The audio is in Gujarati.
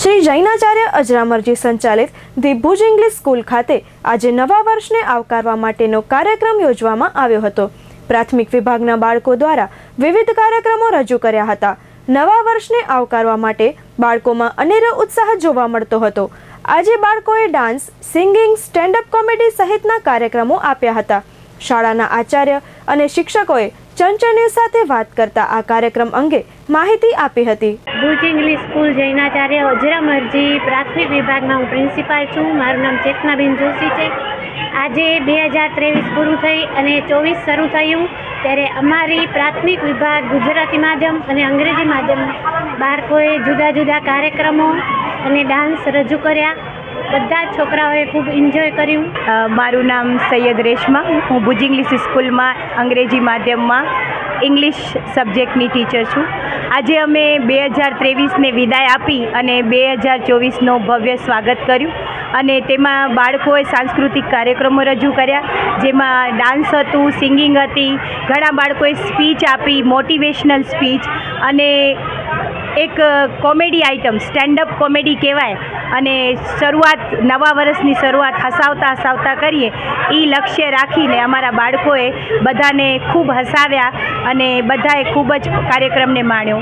શ્રી જૈનાચાર્ય અજરામરજી સંચાલિત ધી ભુજ ઇંગ્લિશ સ્કૂલ ખાતે આજે નવા વર્ષને આવકારવા માટેનો કાર્યક્રમ યોજવામાં આવ્યો હતો. પ્રાથમિક વિભાગના બાળકો દ્વારા વિવિધ કાર્યક્રમો રજૂ કર્યા હતા. નવા વર્ષને આવકારવા માટે બાળકોમાં અનેરો ઉત્સાહ જોવા મળતો હતો. આજે બાળકોએ ડાન્સ, સિંગિંગ સ્ટેન્ડઅપ કોમેડી સહિતના કાર્યક્રમો આપ્યા હતા. શાળાના આચાર્ય અને શિક્ષકોએ ચંચળ સાથે વાત કરતા આ કાર્યક્રમ અંગે માહિતી આપી હતી. ભુજ ઇંગ્લિશ સ્કૂલ જૈનાચાર્ય અજરામરજી પ્રાથમિક વિભાગમાં હું પ્રિન્સિપાલ છું. મારું નામ ચેતનાબેન જોશી છે. આજે બે હજાર ત્રેવીસ પૂરું થઈ અને ચોવીસ શરૂ થયું ત્યારે અમારી પ્રાથમિક વિભાગ ગુજરાતી માધ્યમ અને અંગ્રેજી માધ્યમ બાળકોએ જુદા જુદા કાર્યક્રમો અને ડાન્સ રજૂ કર્યા. બધા છોકરાઓએ ખૂબ એન્જોય કર્યું. મારું નામ સૈયદ રેશમા. હું ભુજ ઇંગ્લિશ સ્કૂલમાં અંગ્રેજી માધ્યમમાં ઇંગ્લિશ સબ્જેક્ટની ટીચર છું. આજે અમે બે હજાર ત્રેવીસને વિદાય આપી અને બે હજાર ચોવીસનો ભવ્ય સ્વાગત કર્યું. અને તેમાં બાળકોએ સાંસ્કૃતિક કાર્યક્રમો રજૂ કર્યા, જેમાં ડાન્સ હતું, સિંગિંગ હતી, ઘણા બાળકોએ સ્પીચ આપી મોટિવેશનલ સ્પીચ અને એક કોમેડી આઇટમ સ્ટેન્ડઅપ કોમેડી કહેવાય. અને શરૂઆત, નવા વર્ષની શરૂઆત હસાવતા હસાવતા કરીએ, એ લક્ષ્ય રાખીને અમારા બાળકોએ બધાને ખૂબ હસાવ્યા અને બધાએ ખૂબ જ કાર્યક્રમને માણ્યો.